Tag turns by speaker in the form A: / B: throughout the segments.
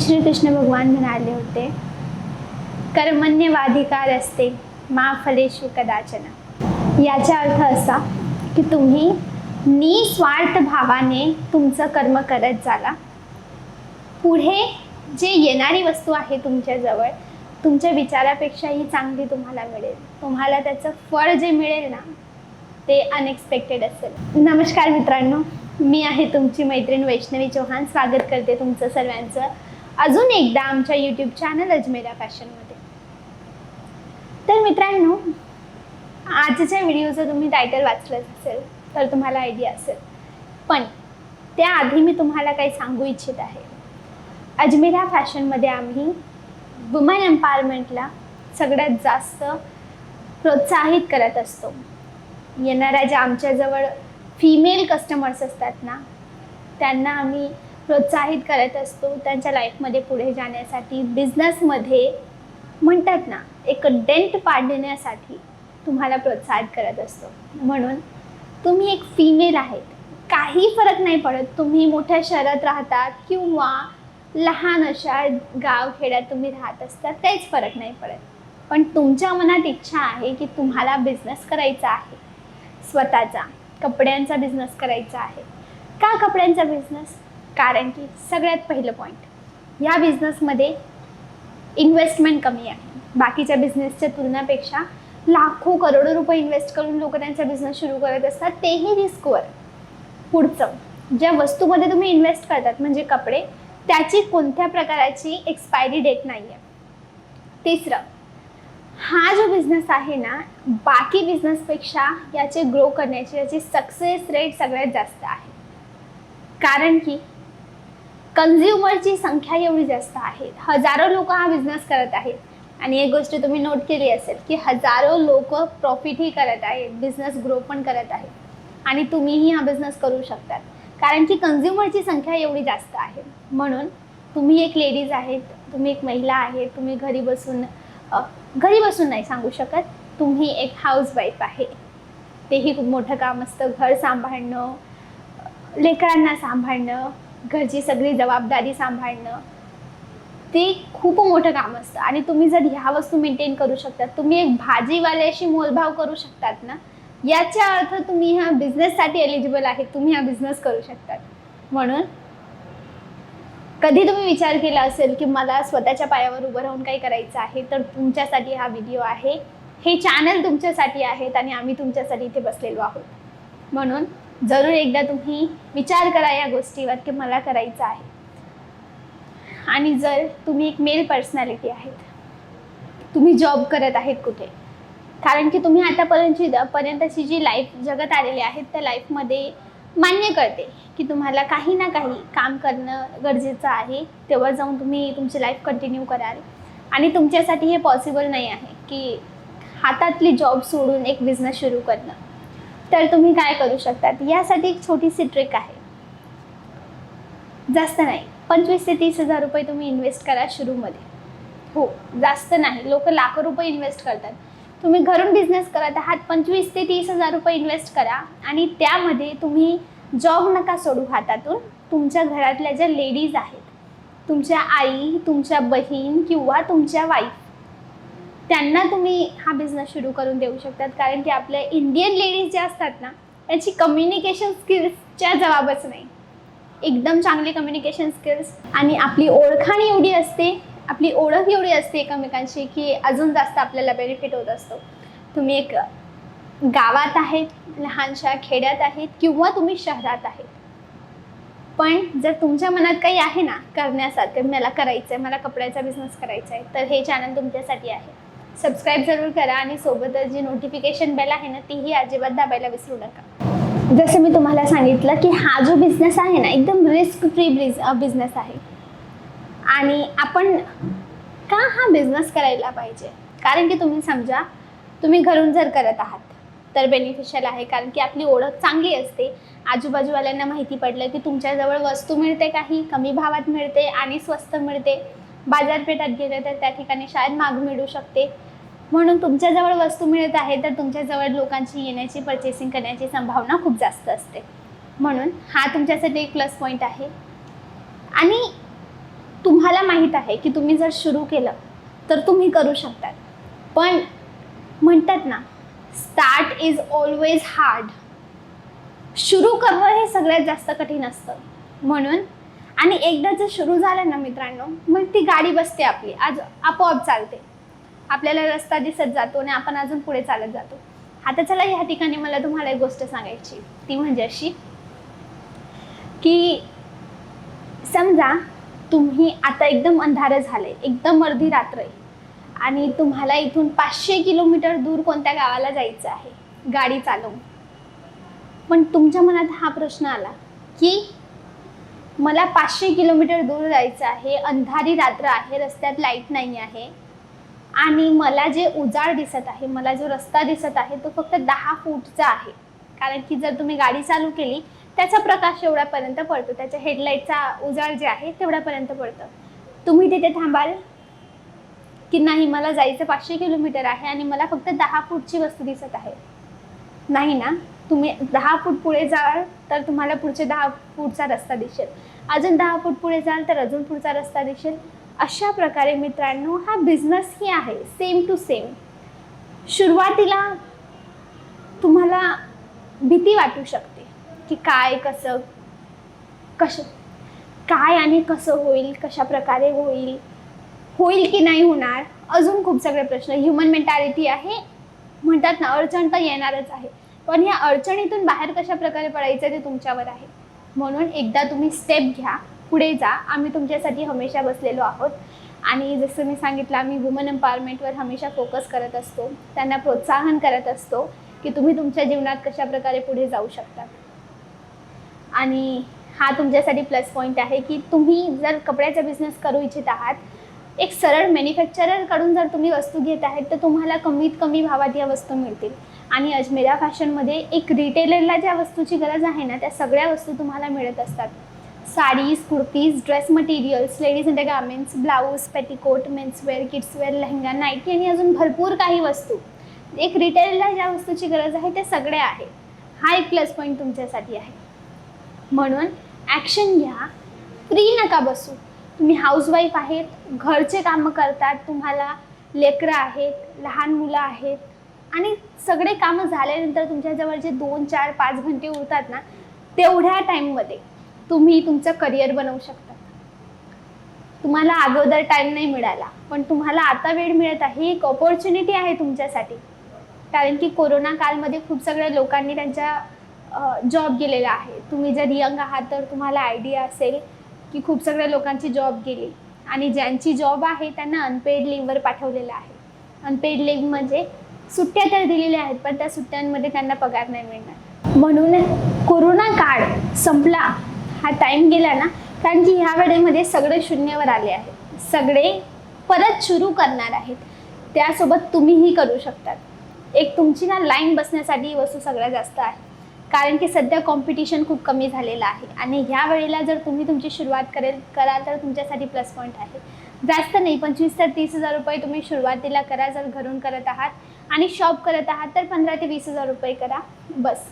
A: श्रीकृष्ण भगवान म्हणाले होते कर्मण्यवाधिकार असते मा फलेशु कदाचन. याचा अर्थ असा की तुम्ही निस्वार्थ भावाने तुमचं कर्म करत जाला. पुढे जे येणारी वस्तू आहे तुमच्याजवळ तुमच्या विचारापेक्षाही चांगली तुम्हाला मिळेल. तुम्हाला त्याचं फळ जे मिळेल ना ते अनएक्सपेक्टेड असेल. नमस्कार मित्रांनो मी आहे तुमची मैत्रीण वैष्णवी चौहान. स्वागत करते तुमचं सर्वांचं अजून एकदा आमच्या यूट्यूब चॅनल अजमेरा फॅशनमध्ये तर मित्रांनो आजच्या व्हिडिओचं तुम्ही टायटल वाचलंच असेल तर तुम्हाला आयडिया असेल. पण त्याआधी मी तुम्हाला काही सांगू इच्छित आहे. अजमेरा फॅशनमध्ये आम्ही वुमन एम्पावरमेंटला सगळ्यात जास्त प्रोत्साहित करत असतो. येणाऱ्या ज्या आमच्याजवळ फिमेल कस्टमर्स असतात ना त्यांना आम्ही प्रोत्साहित करत असतो त्यांच्या लाईफमध्ये पुढे जाण्यासाठी बिझनेसमध्ये म्हणतात ना एक डेंट पाडण्यासाठी तुम्हाला प्रोत्साहित करत असतो. म्हणून तुम्ही एक फिमेल आहेत. काही फरक नाही पडत. तुम्ही मोठ्या शहरात राहतात किंवा लहान अशा गाव खेड्यात तुम्ही राहत असतात काहीच फरक नाही पडत. पण तुमच्या मनात इच्छा आहे की तुम्हाला बिझनेस करायचा आहे. स्वतःचा कपड्यांचा बिझनेस करायचा आहे. का कपड्यांचा बिझनेस कारण की सगळ्यात पहिलं पॉईंट ह्या बिझनेसमध्ये इन्व्हेस्टमेंट कमी आहे. बाकीच्या बिझनेसच्या तुलनापेक्षा लाखो करोडो रुपये इन्व्हेस्ट करून लोक त्यांचा बिझनेस सुरू करत असतात तेही रिस्कवर पुढचं ज्या वस्तूमध्ये तुम्ही इन्व्हेस्ट करतात म्हणजे कपडे त्याची कोणत्या प्रकाराची एक्सपायरी डेट नाही आहे तिसरं हा जो बिझनेस आहे ना बाकी बिझनेसपेक्षा याचे ग्रो करण्याची याची सक्सेस रेट सगळ्यात जास्त आहे. कारण की कन्झ्युमरची संख्या एवढी जास्त आहे. हजारो लोक हा बिझनेस करत आहेत. आणि एक गोष्ट तुम्ही नोट केली असेल की हजारो लोक प्रॉफिटही करत आहेत बिझनेस ग्रो पण करत आहेत. आणि तुम्हीही हा बिझनेस करू शकतात. कारण की कन्झ्युमरची संख्या एवढी जास्त आहे. म्हणून तुम्ही एक लेडीज आहेत तुम्ही एक महिला आहे तुम्ही घरी बसून घरी बसून नाही सांगू शकत. तुम्ही एक हाऊसवाईफ आहे. तेही खूप मोठं काम असतं. घर सांभाळणं लेकरांना सांभाळणं घरची सगळी जबाबदारी सांभाळणं ते खूप मोठं काम असतं. आणि तुम्ही जर ह्या वस्तू मेंटेन करू शकतात तुम्ही एक भाजीवाल्याशी मोलभाव करू शकतात ना? याचा अर्थ तुम्ही ह्या बिझनेससाठी एलिजिबल आहे तुम्ही हा बिझनेस करू शकतात. म्हणून कधी तुम्ही विचार केला असेल की मला स्वतःच्या पायावर उभं राहून काही करायचं आहे तर तुमच्यासाठी हा व्हिडिओ आहे. हे चॅनल तुमच्यासाठी आहेत आणि आम्ही तुमच्यासाठी इथे बसलेलो आहोत. म्हणून जरूर एकदा तुम्ही विचार करा या गोष्टीवर की मला करायचं आहे. आणि जर तुम्ही एक मेल पर्सनॅलिटी आहेत तुम्ही जॉब करत आहेत कुठे? कारण की तुम्ही आतापर्यंतची पर्यंतची जी लाईफ जगत आलेली आहेत त्या लाईफमध्ये मान्य करते की तुम्हाला काही ना काही काम करणं गरजेचं आहे. तेव्हा जाऊन तुम्ही तुमची लाईफ कंटिन्यू कराल. आणि तुमच्यासाठी हे पॉसिबल नाही आहे की हातातली जॉब सोडून एक बिझनेस सुरू करणं. तर तुम्ही काय करू शकतात? यासाठी एक छोटीशी ट्रिक आहे. जास्त नाही. पंचवीस ते तीस हजार रुपये तुम्ही इन्व्हेस्ट करा शुरूमध्ये हो जास्त नाही. लोक लाखो रुपये इन्व्हेस्ट करतात. तुम्ही घरून बिझनेस करत आहात पंचवीस ते तीस हजार रुपये इन्व्हेस्ट करा आणि त्यामध्ये तुम्ही जॉब नका सोडू हातातून. तुमच्या घरातल्या ज्या लेडीज आहेत तुमच्या आई तुमच्या बहीण किंवा तुमच्या वाईफ त्यांना तुम्ही हा बिझनेस सुरू करून देऊ शकतात. कारण की आपल्या इंडियन लेडीज ज्या असतात ना त्यांची कम्युनिकेशन स्किल्सच्या जबाबच नाही. एकदम चांगली कम्युनिकेशन स्किल्स आणि आपली ओळखाण एवढी असते आपली ओळख एवढी असते एकमेकांची की अजून जास्त आपल्याला बेनिफिट होत असतो. तुम्ही एक गावात आहेत लहानशा खेड्यात आहेत किंवा तुम्ही शहरात आहेत. पण जर तुमच्या मनात काही आहे ना करण्यासारखं मला करायचं आहे मला कपड्याचा बिझनेस करायचा आहे तर हे चॅनल तुमच्यासाठी आहे. सबस्क्राईब जरूर करा आणि सोबतच जी नोटिफिकेशन बेल आहे ना तीही अजिबात दाबायला विसरू नका. जसं मी तुम्हाला सांगितलं की हा जो बिझनेस आहे ना एकदम रिस्क फ्री बिझनेस आहे. आणि आपण का हा बिझनेस करायला पाहिजे? कारण की तुम्ही समजा तुम्ही घरून जर करत आहात तर बेनिफिशियल आहे. कारण की आपली ओळख चांगली असते. आजूबाजूवाल्यांना माहिती पडलं की तुमच्याजवळ वस्तू मिळते काही कमी भावात मिळते आणि स्वस्त मिळते. बाजारपेठात गेले तर त्या ठिकाणी शाळेत माग मिळू शकते. म्हणून तुमच्याजवळ वस्तू मिळत आहे तर तुमच्याजवळ लोकांची येण्याची परचेसिंग करण्याची संभावना खूप जास्त असते. म्हणून हा तुमच्यासाठी एक प्लस पॉईंट आहे. आणि तुम्हाला माहीत आहे की तुम्ही जर सुरू केलं तर तुम्ही करू शकतात. पण म्हणतात ना स्टार्ट इज ऑलवेज हार्ड सुरू करणं हे सगळ्यात जास्त कठीण असतं. म्हणून आणि एकदा जर सुरू झालं ना मित्रांनो मग ती गाडी बसते आपली. आज आपोआप चालते. आपल्याला रस्ता दिसत जातो आणि आपण अजून पुढे चालत जातो. आता चला या ठिकाणी मला तुम्हाला एक गोष्ट सांगायची. ती म्हणजे अशी की समजा तुम्ही आता एकदम अंधारं झाले एकदम अर्धी रात्र आहे आणि तुम्हाला इथून पाचशे किलोमीटर दूर कोणत्या गावाला जायचं आहे? गाडी चालवून. पण तुमच्या मनात हा प्रश्न आला की मला पाचशे किलोमीटर दूर जायचं आहे. अंधारी रात्र आहे रस्त्यात लाइट नाही आहे. आणि मला जे उजाड दिसत आहे मला जो रस्ता दिसत आहे तो फक्त दहा फूटचा आहे. कारण की जर तुम्ही गाडी चालू केली त्याचा प्रकाश एवढ्यापर्यंत पडतो. त्याच्या हेडलाईटचा उजाड जे आहे तेवढ्यापर्यंत पडतं. तुम्ही तिथे थांबाल की नाही मला जायचं पाचशे किलोमीटर आहे आणि मला फक्त दहा फूटची वस्तू दिसत आहे. नाही ना? तुम्ही दहा फूट पुढे जाल तर तुम्हाला पुढचे दहा फूटचा रस्ता दिसेल. अजून दहा फूट पुढे जाल तर अजून पुढचा रस्ता दिसेल. अशा प्रकारे मित्रांनो हा बिझनेसही आहे सेम टू सेम सुरुवातीला तुम्हाला भीती वाटू शकते की काय कसं कसं काय आणि कसं होईल कशा प्रकारे होईल होईल की नाही होणार अजून खूप सगळे प्रश्न. ह्युमन मेंटॅलिटी आहे म्हणतात ना अडचण तर येणारच आहे. पण ह्या अडचणीतून बाहेर कशा प्रकारे पडायचं ते तुमच्यावर आहे. म्हणून एकदा तुम्ही स्टेप घ्या पुढे जा. आम्ही तुमच्यासाठी हमेशा बसलेलो आहोत. आणि जसं मी सांगितलं आम्ही वुमन एम्पॉवरमेंटवर हमेशा फोकस करत असतो. त्यांना प्रोत्साहन करत असतो की तुम्ही तुमच्या जीवनात कशा प्रकारे पुढे जाऊ शकता. आणि हा तुमच्यासाठी प्लस पॉईंट आहे की तुम्ही जर कपड्याचा बिझनेस करू इच्छित आहात एक सरळ मॅन्युफॅक्चररकडून जर तुम्ही वस्तू घेत आहेत तर तुम्हाला कमीत कमी भावात या वस्तू मिळतील. आणि अजमेरा फॅशनमध्ये एक रिटेलरला ज्या वस्तूची गरज आहे ना त्या सगळ्या वस्तू तुम्हाला मिळत असतात. Saris kurtis dress materials ladies and garments blouse petticoat menswear kidswear lehenga nightie आणि अजून भरपूर काही वस्तू. एक रिटेलला ज्या वस्तूची गरज आहे त्या सगळ्या आहे हा एक प्लस पॉईंट तुमच्यासाठी आहे. म्हणून ॲक्शन घ्या. फ्री नका बसू. तुम्ही हाऊसवाईफ आहेत घरचे कामं करतात तुम्हाला लेकरं आहेत लहान मुलं आहेत आणि सगळे कामं झाल्यानंतर तुमच्याजवळ जे दोन चार पाच घंटे उरतात ना तेवढ्या टाईममध्ये तुम्ही तुमचं करिअर बनवू शकता. तुम्हाला अगोदर टाईम नाही मिळाला पण तुम्हाला आता वेळ मिळत आहे ही एक ऑपॉर्च्युनिटी आहे तुमच्यासाठी. कारण की कोरोना कालमध्ये खूप सगळ्या लोकांनी त्यांच्या जॉब गेलेला आहे. तुम्ही जर यंग आहात तर तुम्हाला आयडिया असेल की खूप सगळ्या लोकांची जॉब गेली. आणि ज्यांची जॉब आहे त्यांना अनपेड लिव्हवर पाठवलेलं आहे. अनपेड लिव्ह म्हणजे सुट्ट्या तर दिलेल्या आहेत पण त्या सुट्ट्यांमध्ये त्यांना पगार नाही मिळणार. म्हणून कोरोना काळ संपला. हा टाईम गेला ना कारण की ह्या वेळेमध्ये सगळे शून्यावर आले आहेत. सगळे परत सुरू करणार आहेत. त्यासोबत तुम्हीही करू शकतात. एक तुमची ना लाईन बसण्यासाठी वस्तू सगळ्यात जास्त आहे कारण की सध्या कॉम्पिटिशन खूप कमी झालेलं आहे. आणि ह्या वेळेला जर तुम्ही तुमची सुरुवात करेल कराल तर तुमच्यासाठी प्लस पॉईंट आहे. जास्त नाही पंचवीस ते तीस हजार रुपये तुम्ही सुरुवातीला करा जर घरून करत आहात. आणि शॉप करत आहात तर पंधरा ते वीस हजार रुपये करा. बस.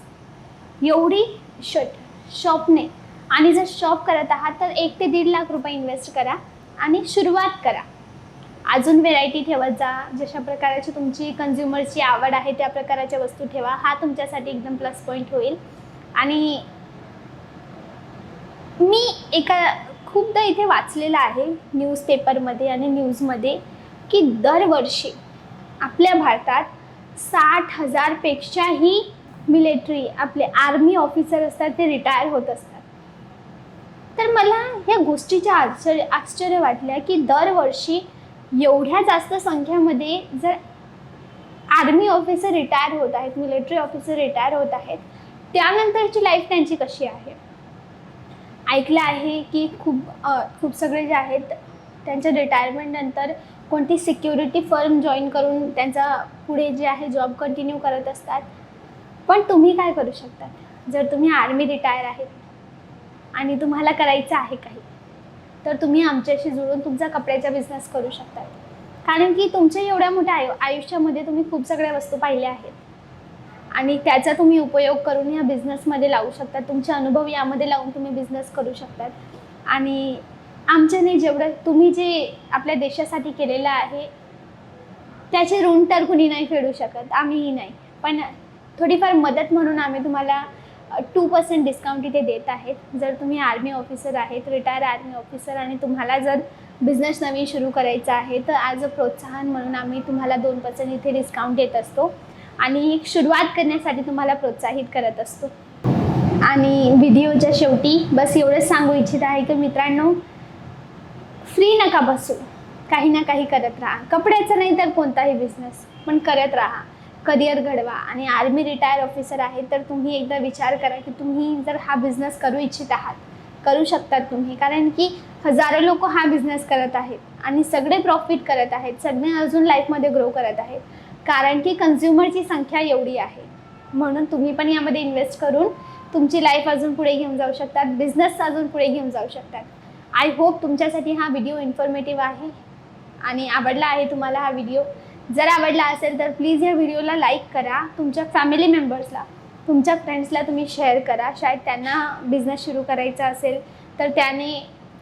A: एवढी शर्ट शॉपने आणि जर शॉप करत आहात तर एक ते दीड लाख रुपये इन्व्हेस्ट करा. आणि सुरुवात करा. अजून व्हेरायटी ठेवत जा. जशा प्रकारची तुमची कन्झ्युमरची आवड आहे त्या प्रकाराच्या वस्तू ठेवा. हा तुमच्यासाठी एकदम प्लस पॉईंट होईल. आणि मी एका खूपदा इथे वाचलेलं आहे न्यूजपेपरमध्ये आणि न्यूजमध्ये की दरवर्षी आपल्या भारतात साठ हजारपेक्षाही मिलिटरी आपले आर्मी ऑफिसर असतात ते रिटायर होत असतात. तर मला या गोष्टीच्या आश्चर्य आश्चर्य वाटल्या की दरवर्षी एवढ्या जास्त संख्येमध्ये जर आर्मी ऑफिसर रिटायर होत आहेत मिलिटरी ऑफिसर रिटायर होत आहेत त्यानंतरची लाईफ त्यांची कशी आहे? ऐकलं आहे की खूप खूप सगळे जे आहेत त्यांच्या रिटायरमेंटनंतर कोणती सिक्युरिटी फर्म जॉईन करून त्यांचा पुढे जे आहे जॉब कंटिन्यू करत असतात? पण तुम्ही काय करू शकतात? जर तुम्ही आर्मी रिटायर आहेत आणि तुम्हाला करायचं आहे काही तर तुम्ही आमच्याशी जुळून तुमचा कपड्याचा बिझनेस करू शकता. कारण की तुमच्या एवढ्या मोठ्या आयु आयुष्यामध्ये तुम्ही खूप सगळ्या वस्तू पाहिल्या आहेत. आणि त्याचा तुम्ही उपयोग करून या बिझनेसमध्ये लावू शकता. तुमचे अनुभव यामध्ये लावून तुम्ही बिझनेस करू शकतात आणि आमच्याने जेवढं तुम्ही जे आपल्या देशासाठी केलेलं आहे त्याचे ऋण तर कुणी नाही फेडू शकत आम्हीही नाही. पण थोडीफार मदत म्हणून आम्ही तुम्हाला टू पर्सेंट डिस्काउंट इथे देत आहेत. जर तुम्ही आर्मी ऑफिसर आहेत रिटायर आर्मी ऑफिसर आणि तुम्हाला जर बिझनेस नवीन सुरू करायचा आहे तर ॲज अ प्रोत्साहन म्हणून आम्ही तुम्हाला दोन पर्सेंट इथे डिस्काउंट देत असतो. आणि एक सुरुवात करण्यासाठी तुम्हाला प्रोत्साहित करत असतो. आणि व्हिडिओच्या शेवटी बस एवढंच सांगू इच्छित आहे की मित्रांनो फ्री नका बसू. काही ना काही करत राहा. कपड्याचं नाही तर कोणताही बिझनेस पण करत राहा. करिअर घडवा आणि आर्मी रिटायर ऑफिसर आहे तर तुम्ही एकदा विचार करा की तुम्ही जर हा बिझनेस करू इच्छित आहात करू शकतात तुम्ही. कारण की हजारो लोक हा बिझनेस करत आहेत आणि सगळे प्रॉफिट करत आहेत सगळे अजून लाईफमध्ये ग्रो करत आहेत. कारण की कन्झ्युमरची संख्या एवढी आहे. म्हणून तुम्ही पण यामध्ये इन्व्हेस्ट करून तुमची लाईफ अजून पुढे घेऊन जाऊ शकतात बिझनेस अजून पुढे घेऊन जाऊ शकतात. आय होप तुमच्यासाठी हा व्हिडिओ इन्फॉर्मेटिव्ह आहे आणि आवडला आहे तुम्हाला हा व्हिडिओ जर आवडला असेल तर प्लीज या व्हिडिओला लाईक करा. तुमच्या फॅमिली मेंबर्सला तुमच्या फ्रेंड्सला तुम्ही शेअर करा. शायद त्यांना बिझनेस सुरू करायचा असेल तर त्याने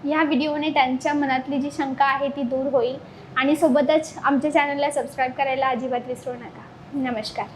A: ह्या व्हिडिओने त्यांच्या मनातली जी शंका आहे ती दूर होईल. आणि सोबतच आमच्या चॅनलला सबस्क्राईब करायला अजिबात विसरू नका. नमस्कार.